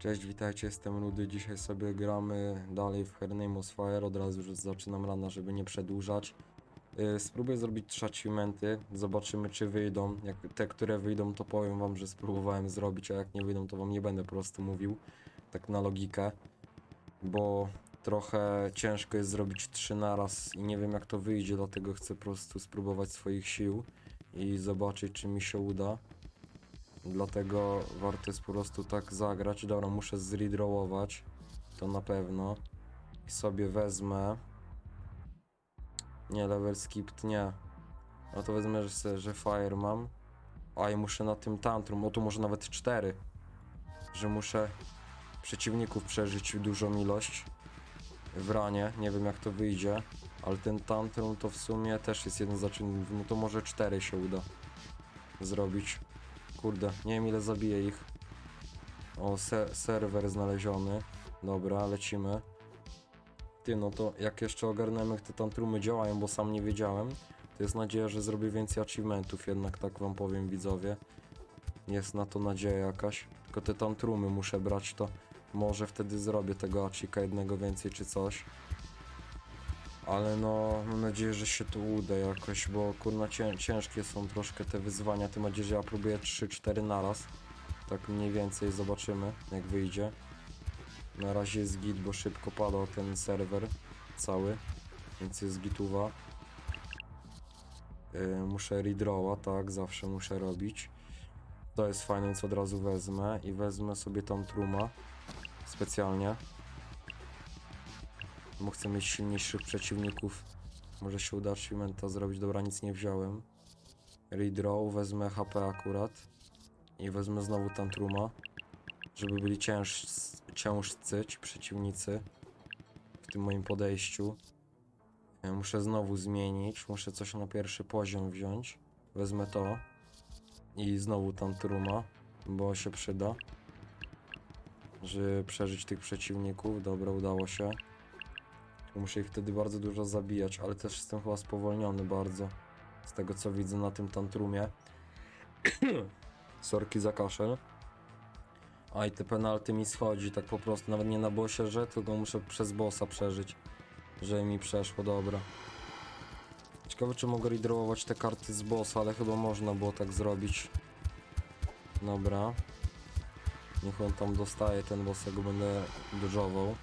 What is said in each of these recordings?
Cześć, witajcie, jestem Rudy. Dzisiaj sobie gramy dalej w Her Name of Fire. Od razu już zaczynam rana, żeby nie przedłużać. Yy, spróbuję zrobić trzy achievementy. Zobaczymy, czy wyjdą. Jak te, które wyjdą, to powiem wam, że spróbowałem zrobić, a jak nie wyjdą, to wam nie będę po prostu mówił. Tak na logikę. Bo trochę ciężko jest zrobić trzy naraz i nie wiem, jak to wyjdzie, dlatego chcę po prostu spróbować swoich sił i zobaczyć, czy mi się uda. Dlatego warto jest po prostu tak zagrać. Dobra, muszę zredrawować. To na pewno. I sobie wezmę. Nie, level skipped nie. No to wezmę, że, że fire mam. A i muszę na tym tantrum. O tu może nawet cztery. Że muszę przeciwników przeżyć dużą ilość. W ranie. Nie wiem jak to wyjdzie. Ale ten tantrum to w sumie też jest jeden z zaczynników. No to może cztery się uda zrobić. Kurde, nie wiem ile zabije ich. O, se serwer znaleziony. Dobra, lecimy. Ty, no to jak jeszcze ogarnemy, te tantrumy działają, bo sam nie wiedziałem, to jest nadzieja, że zrobię więcej achievementów, jednak tak wam powiem, widzowie. Jest na to nadzieja jakaś. Tylko te tantrumy muszę brać, to może wtedy zrobię tego achika jednego więcej czy coś. Ale no, mam nadzieję, że się to uda jakoś, bo kurna cię, ciężkie są troszkę te wyzwania. Tym bardziej, że ja próbuję 3-4 naraz. Tak mniej więcej zobaczymy, jak wyjdzie. Na razie jest git, bo szybko pada ten serwer cały, więc jest gituwa. Yy, muszę redrawa, tak, zawsze muszę robić. To jest fajne, więc od razu wezmę i wezmę sobie tą truma specjalnie bo chcę mieć silniejszych przeciwników. Może się uda achievementa zrobić. Dobra, nic nie wziąłem. Redraw, wezmę HP akurat. I wezmę znowu Tantruma. Żeby byli cięż, ciężcy ci przeciwnicy. W tym moim podejściu. Ja muszę znowu zmienić. Muszę coś na pierwszy poziom wziąć. Wezmę to. I znowu Tantruma. Bo się przyda. Żeby przeżyć tych przeciwników. Dobra, udało się. Muszę ich wtedy bardzo dużo zabijać, ale też jestem chyba spowolniony bardzo. Z tego co widzę na tym tantrumie. Sorki za kaszel. A i te penalty mi schodzi tak po prostu, nawet nie na bosserze, tylko muszę przez bossa przeżyć. Żeby mi przeszło, dobra. Ciekawe czy mogę redrawować te karty z bossa, ale chyba można było tak zrobić. Dobra. Niech on tam dostaje ten boss, ja go będę dodżował.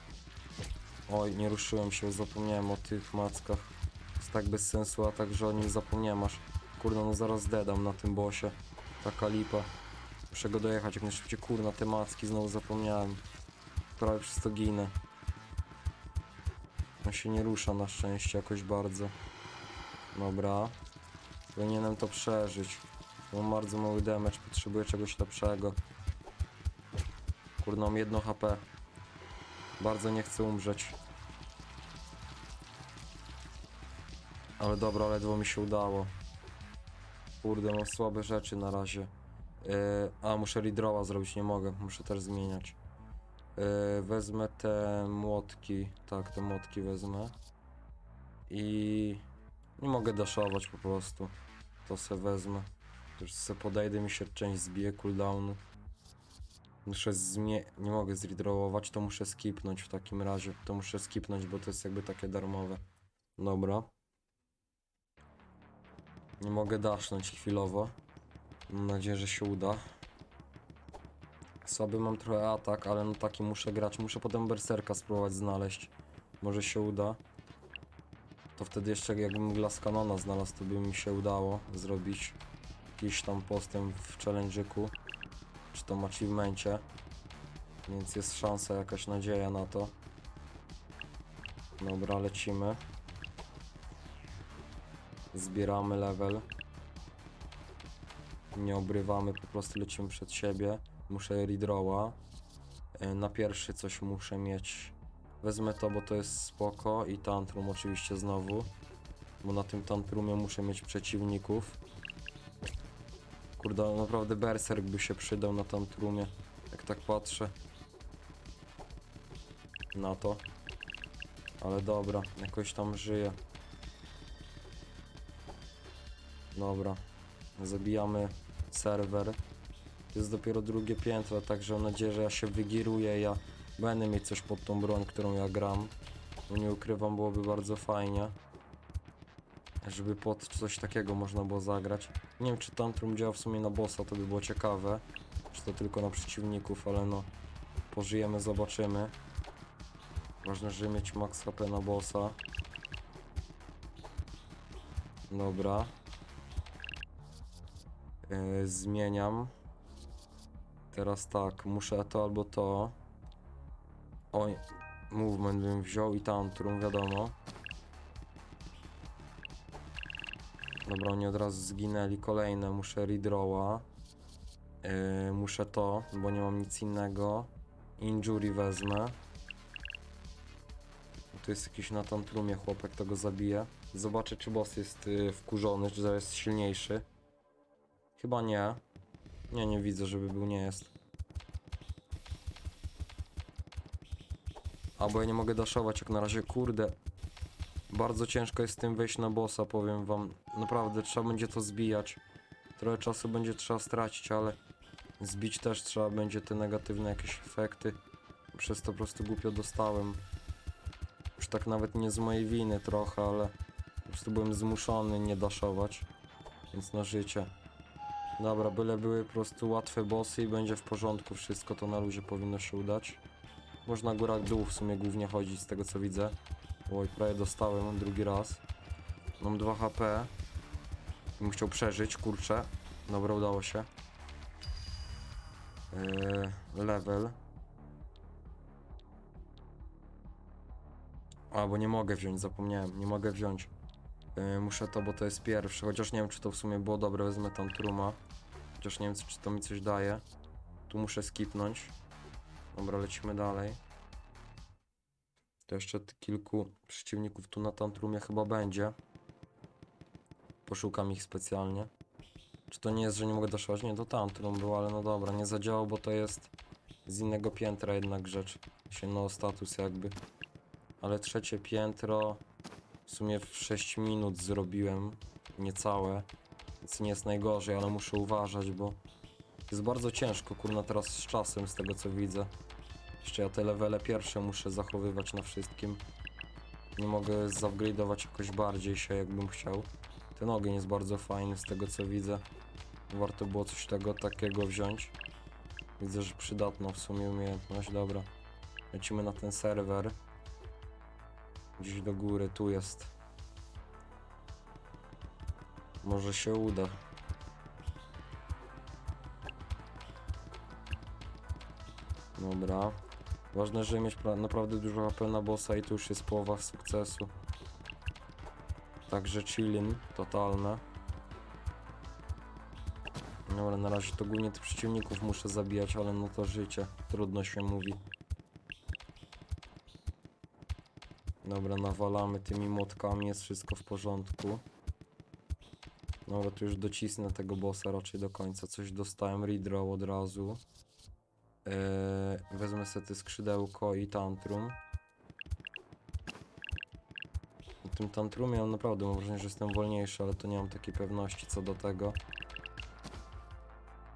Oj, nie ruszyłem się, zapomniałem o tych mackach. Jest tak bez sensu, a tak, że o nim zapomniałem aż. Kurde, no zaraz dedam na tym bosie. Taka lipa. Muszę go dojechać jak najszybciej. Kurna, te macki znowu zapomniałem. Prawie przez to ginę. On się nie rusza na szczęście jakoś bardzo. Dobra. Powinienem to przeżyć. Mam bardzo mały damage, potrzebuję czegoś lepszego. Kurde, mam jedno HP. Bardzo nie chcę umrzeć. Ale dobra, ledwo mi się udało. Kurde, mam słabe rzeczy na razie. Yy, a, muszę redrawa zrobić, nie mogę. Muszę też zmieniać. Yy, wezmę te młotki. Tak, te młotki wezmę. I... Nie mogę daszować po prostu. To se wezmę. Już se podejdę, mi się część zbije cooldownu. Muszę zmie... Nie mogę zredrawować, to muszę skipnąć w takim razie. To muszę skipnąć, bo to jest jakby takie darmowe. Dobra. Nie mogę dasznąć chwilowo. Mam nadzieję, że się uda. Słaby mam trochę atak, ale no taki muszę grać. Muszę potem berserka spróbować znaleźć. Może się uda. To wtedy jeszcze jakbym Glass Canona znalazł, to by mi się udało zrobić jakiś tam postęp w challenge'yku czy tam achievemencie. Więc jest szansa, jakaś nadzieja na to. Dobra, lecimy. Zbieramy level. Nie obrywamy, po prostu lecimy przed siebie. Muszę redrawa. E, Na pierwszy coś muszę mieć. Wezmę to, bo to jest spoko. I tantrum oczywiście znowu. Bo na tym tantrumie muszę mieć przeciwników. Kurde, naprawdę berserk by się przydał na tantrumie. Jak tak patrzę. Na to. Ale dobra, jakoś tam żyje. Dobra. Zabijamy serwer. To jest dopiero drugie piętro, także mam nadzieję, że ja się wygiruję, ja będę mieć coś pod tą broń, którą ja gram. Nie ukrywam, byłoby bardzo fajnie. Żeby pod coś takiego można było zagrać. Nie wiem, czy Tantrum działa w sumie na bossa, to by było ciekawe. Czy to tylko na przeciwników, ale no... Pożyjemy, zobaczymy. Ważne, żeby mieć max HP na bossa. Dobra. Yy, zmieniam. Teraz tak, muszę to albo to. Oj, movement bym wziął i tantrum, wiadomo. Dobra, oni od razu zginęli. Kolejne, muszę redrawa. Yy, muszę to, bo nie mam nic innego. Injury wezmę. Tu jest jakiś na tantrumie chłopek, to go zabije. Zobaczę, czy boss jest yy, wkurzony, czy jest silniejszy. Chyba nie. Nie, nie widzę, żeby był, nie jest. A, bo ja nie mogę daszować jak na razie, kurde. Bardzo ciężko jest z tym wejść na bossa, powiem wam. Naprawdę, trzeba będzie to zbijać. Trochę czasu będzie trzeba stracić, ale zbić też trzeba będzie te negatywne jakieś efekty. Przez to po prostu głupio dostałem. Już tak nawet nie z mojej winy trochę, ale po prostu byłem zmuszony nie daszować. Więc na życie. Dobra, byle były po prostu łatwe bossy i będzie w porządku wszystko, to na luzie powinno się udać. Można góra dół w sumie głównie chodzić z tego co widzę. Oj, prawie dostałem drugi raz. Mam 2 HP. Bym chciał przeżyć, kurczę. Dobra, udało się. Yy, level. A, bo nie mogę wziąć, zapomniałem. Nie mogę wziąć. Yy, muszę to, bo to jest pierwsze. Chociaż nie wiem, czy to w sumie było dobre. Wezmę tam truma. Chociaż nie wiem, czy to mi coś daje. Tu muszę skipnąć. Dobra, lecimy dalej. To jeszcze kilku przeciwników tu na tantrumie chyba będzie. Poszukam ich specjalnie. Czy to nie jest, że nie mogę daszować? Nie, to tantrum było, ale no dobra, nie zadziałał, bo to jest z innego piętra jednak rzecz. Się no status jakby. Ale trzecie piętro w sumie w 6 minut zrobiłem. Niecałe. Więc nie jest najgorzej, ale muszę uważać, bo jest bardzo ciężko, kurna, teraz z czasem, z tego co widzę. Jeszcze ja te levele pierwsze muszę zachowywać na wszystkim. Nie mogę zupgrade'ować jakoś bardziej się, jakbym chciał. Ten ogień jest bardzo fajny, z tego co widzę. Warto było coś tego takiego wziąć. Widzę, że przydatna w sumie umiejętność. Dobra. Lecimy na ten serwer. Gdzieś do góry, tu jest. Może się uda. Dobra. Ważne, żeby mieć pra- naprawdę dużo HP na bossa i to już jest połowa sukcesu. Także chillin totalne. Dobra, na razie to głównie tych przeciwników muszę zabijać, ale no to życie. Trudno się mówi. Dobra, nawalamy tymi młotkami, jest wszystko w porządku. Dobra, tu już docisnę tego bossa raczej do końca. Coś dostałem, redraw od razu. Eee, wezmę sobie skrzydełko i tantrum. W tym tantrumie mam naprawdę mam wrażenie, że jestem wolniejszy, ale to nie mam takiej pewności co do tego.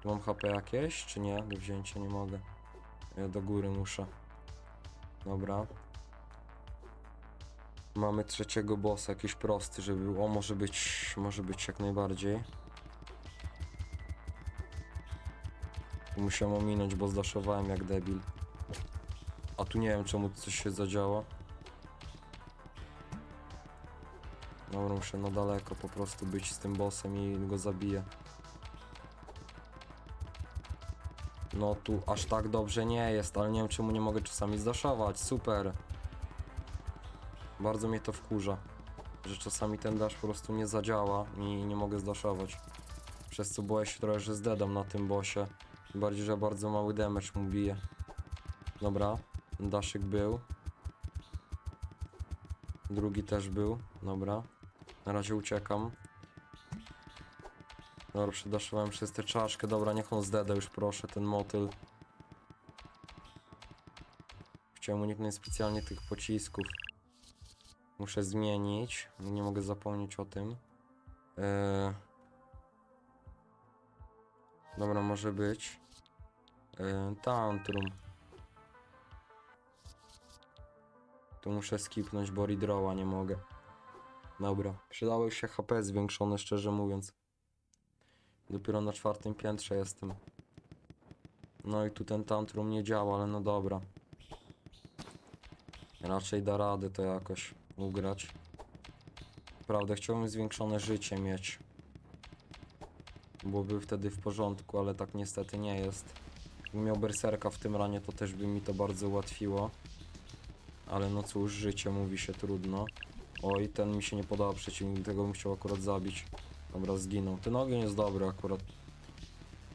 Mam HP jakieś, czy nie? Do wzięcia nie mogę. E, do góry muszę. Dobra. Mamy trzeciego bossa, jakiś prosty, żeby. O, może być, może być jak najbardziej. Musiałem ominąć, bo zdaszowałem jak debil. A tu nie wiem czemu coś się zadziało. Dobra, muszę na daleko po prostu być z tym bossem i go zabiję. No tu aż tak dobrze nie jest, ale nie wiem czemu nie mogę czasami zdaszować. Super. Bardzo mnie to wkurza, że czasami ten dash po prostu nie zadziała i nie mogę zdaszować. Przez co boję się trochę, że zdedam na tym bossie. Bardziej, że bardzo mały damage mu bije. Dobra, daszyk był. Drugi też był, dobra. Na razie uciekam. Dobra, przedaszowałem przez tę czaszkę. Dobra, niech on zdeda już proszę, ten motyl. Chciałem uniknąć specjalnie tych pocisków. Muszę zmienić. Nie mogę zapomnieć o tym. Eee... Dobra, może być. Yy, tantrum. Tu muszę skipnąć, bo redrawa nie mogę. Dobra, przydało się HP zwiększone, szczerze mówiąc. Dopiero na czwartym piętrze jestem. No i tu ten tantrum nie działa, ale no dobra. Raczej da radę to jakoś ugrać. Prawda, chciałbym zwiększone życie mieć. Byłoby wtedy w porządku, ale tak niestety nie jest. Gdybym miał berserka w tym ranie, to też by mi to bardzo ułatwiło. Ale no cóż, życie mówi się trudno. Oj, ten mi się nie podoba przeciwnik, tego bym chciał akurat zabić. Dobra, zginął. Ten ogień jest dobry akurat.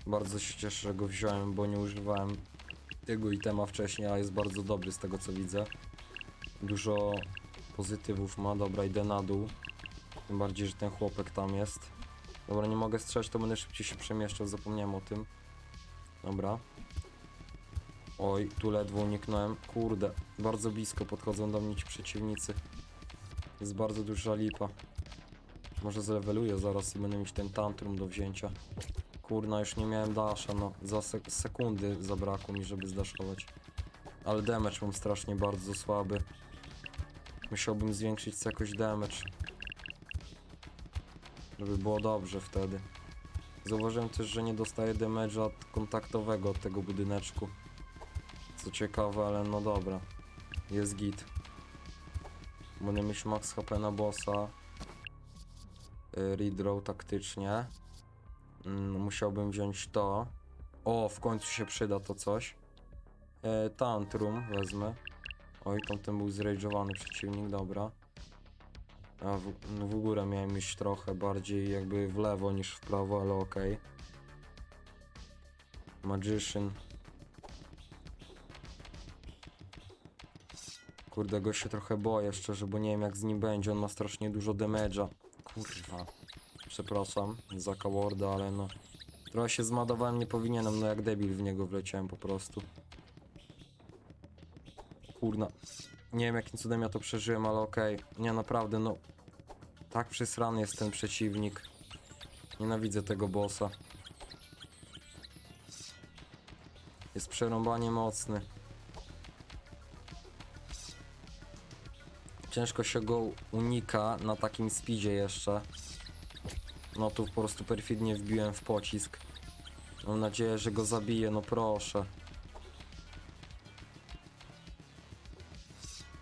Bardzo się cieszę, że go wziąłem, bo nie używałem tego itema wcześniej, a jest bardzo dobry z tego co widzę. Dużo pozytywów ma. Dobra, idę na dół. Tym bardziej, że ten chłopek tam jest. Dobra, nie mogę strzelać, to będę szybciej się przemieszczał, zapomniałem o tym. Dobra. Oj, tu ledwo uniknąłem. Kurde, bardzo blisko podchodzą do mnie ci przeciwnicy. Jest bardzo duża lipa. Może zleweluję zaraz i będę mieć ten tantrum do wzięcia. Kurna, już nie miałem dasha, no. Za sek sekundy zabrakło mi, żeby zdaszować. Ale damage mam strasznie bardzo słaby. Musiałbym zwiększyć jakoś damage. Żeby było dobrze wtedy. Zauważyłem też, że nie dostaję damage'a kontaktowego od tego budyneczku. Co ciekawe, ale no dobra. Jest git. Będę mieć max HP na bossa. Y, Redraw taktycznie. Mm, musiałbym wziąć to. O, w końcu się przyda to coś. E, tantrum wezmę. Oj, tamten był zrage'owany przeciwnik, dobra. W, no w górę miałem iść trochę bardziej jakby w lewo niż w prawo, ale okej. Magician. Kurde, go się trochę boję szczerze, bo nie wiem jak z nim będzie, on ma strasznie dużo damage'a. Kurwa. Przepraszam za cowarda, ale no... Trochę się zmadowałem, nie powinienem, no jak debil w niego wleciałem po prostu. Kurna. Nie wiem jakim cudem ja to przeżyłem, ale okej. Nie, naprawdę, no... Tak przysrany jest ten przeciwnik. Nienawidzę tego bossa. Jest przerąbanie mocny. Ciężko się go unika na takim speedzie jeszcze. No tu po prostu perfidnie wbiłem w pocisk. Mam nadzieję, że go zabiję, no proszę.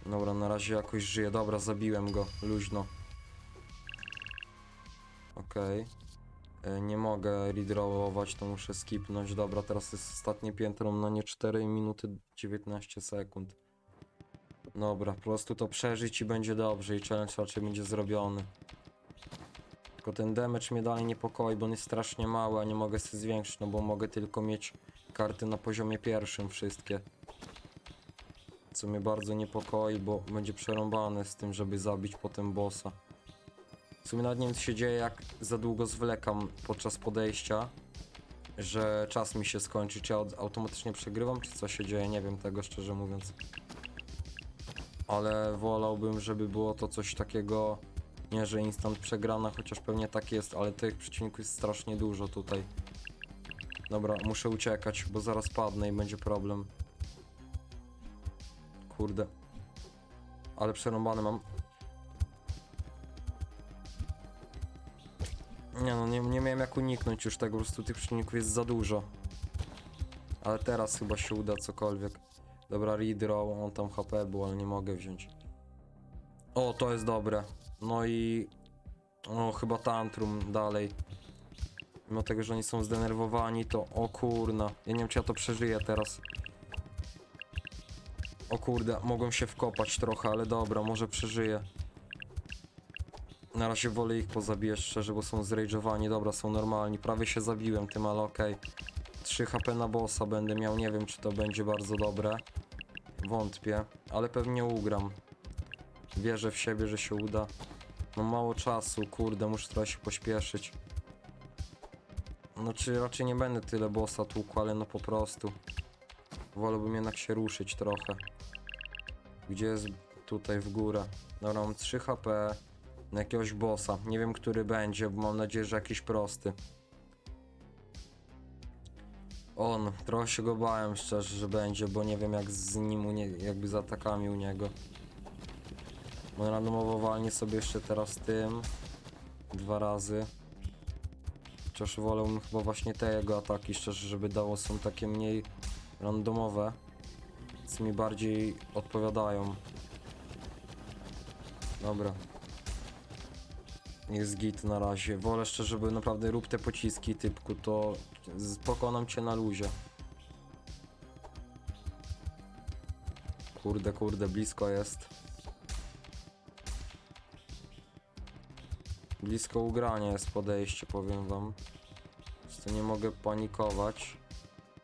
Dobra, na razie jakoś żyje. Dobra, zabiłem go, luźno. Okej. E, Nie mogę redrawować, to muszę skipnąć. Dobra, teraz jest ostatnie piętro, no nie 4 minuty 19 sekund. Dobra, po prostu to przeżyć i będzie dobrze i challenge raczej będzie zrobiony. Tylko ten damage mnie dalej niepokoi, bo on jest strasznie mały, a nie mogę sobie zwiększyć, no bo mogę tylko mieć karty na poziomie pierwszym wszystkie. Co mnie bardzo niepokoi, bo będzie przerąbane z tym, żeby zabić potem bossa. W sumie nawet nie wiem co się dzieje, jak za długo zwlekam podczas podejścia, że czas mi się skończy. Czy ja automatycznie przegrywam, czy co się dzieje, nie wiem tego szczerze mówiąc. Ale wolałbym, żeby było to coś takiego, nie że instant przegrana, chociaż pewnie tak jest, ale tych przeciwników jest strasznie dużo tutaj. Dobra, muszę uciekać, bo zaraz padnę i będzie problem. Kurde. Ale przerąbane mam. Nie no, nie, nie miałem jak uniknąć już tego, po prostu tych przeciwników jest za dużo. Ale teraz chyba się uda cokolwiek. Dobra, redraw, on tam HP był, ale nie mogę wziąć. O, to jest dobre. No i... O, chyba tantrum dalej. Mimo tego, że oni są zdenerwowani, to... O kurna. Ja nie wiem, czy ja to przeżyję teraz. O kurde, mogłem się wkopać trochę, ale dobra, może przeżyję. Na razie wolę ich pozabijać szczerze, bo są zrage'owani. Dobra, są normalni. Prawie się zabiłem tym, ale okej. 3 HP na bossa będę miał, nie wiem czy to będzie bardzo dobre. Wątpię, ale pewnie ugram. Wierzę w siebie, że się uda. Mam mało czasu, kurde, muszę trochę się pośpieszyć. No czy raczej nie będę tyle bossa tłukł, ale no po prostu. Wolałbym jednak się ruszyć trochę. Gdzie jest tutaj w górę? Dobra, mam 3 HP na jakiegoś bossa. Nie wiem, który będzie, bo mam nadzieję, że jakiś prosty. On, trochę się go bałem szczerze, że będzie, bo nie wiem jak z nim, nie, jakby z atakami u niego. On randomowo walnie sobie jeszcze teraz tym. Dwa razy. Chociaż wolałbym chyba właśnie te jego ataki, szczerze, żeby dało są takie mniej randomowe. Więc mi bardziej odpowiadają. Dobra. Jest git na razie. Wolę szczerze, żeby naprawdę rób te pociski typku, to pokonam cię na luzie. Kurde, kurde, blisko jest. Blisko ugrania jest podejście, powiem wam. Więc to nie mogę panikować.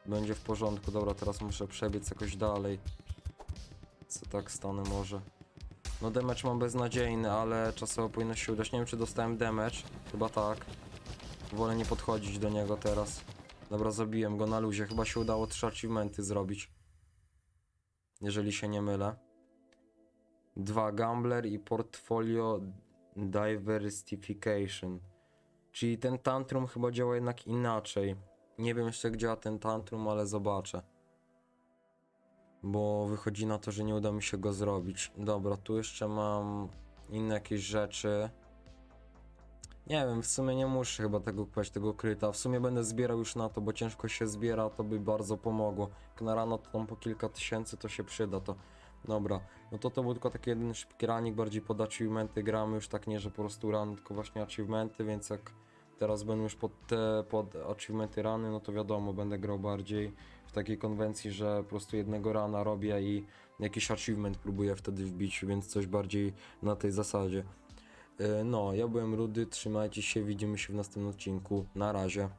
Będzie w porządku. Dobra, teraz muszę przebiec jakoś dalej. Co tak stanę może. No damage mam beznadziejny, ale czasowo powinno się udać. Nie wiem czy dostałem damage. Chyba tak. Wolę nie podchodzić do niego teraz. Dobra, zabiłem go na luzie. Chyba się udało trzy achievementy zrobić. Jeżeli się nie mylę. Dwa Gambler i Portfolio Diversification. Czyli ten tantrum chyba działa jednak inaczej. Nie wiem jeszcze jak działa ten tantrum, ale zobaczę. Bo wychodzi na to, że nie uda mi się go zrobić. Dobra, tu jeszcze mam inne jakieś rzeczy. Nie wiem, w sumie nie muszę chyba tego kupować, tego kryta. W sumie będę zbierał już na to, bo ciężko się zbiera, to by bardzo pomogło. Jak na rano to tam po kilka tysięcy to się przyda, to dobra. No to to był tylko taki jeden szybki ranik, bardziej pod achievementy gramy, już tak nie, że po prostu run, tylko właśnie achievementy, więc jak teraz będą już pod te, pod achievementy rany, no to wiadomo, będę grał bardziej takiej konwencji, że po prostu jednego rana robię i jakiś achievement próbuję wtedy wbić, więc coś bardziej na tej zasadzie. Yy, No, ja byłem Rudy, trzymajcie się, widzimy się w następnym odcinku. Na razie.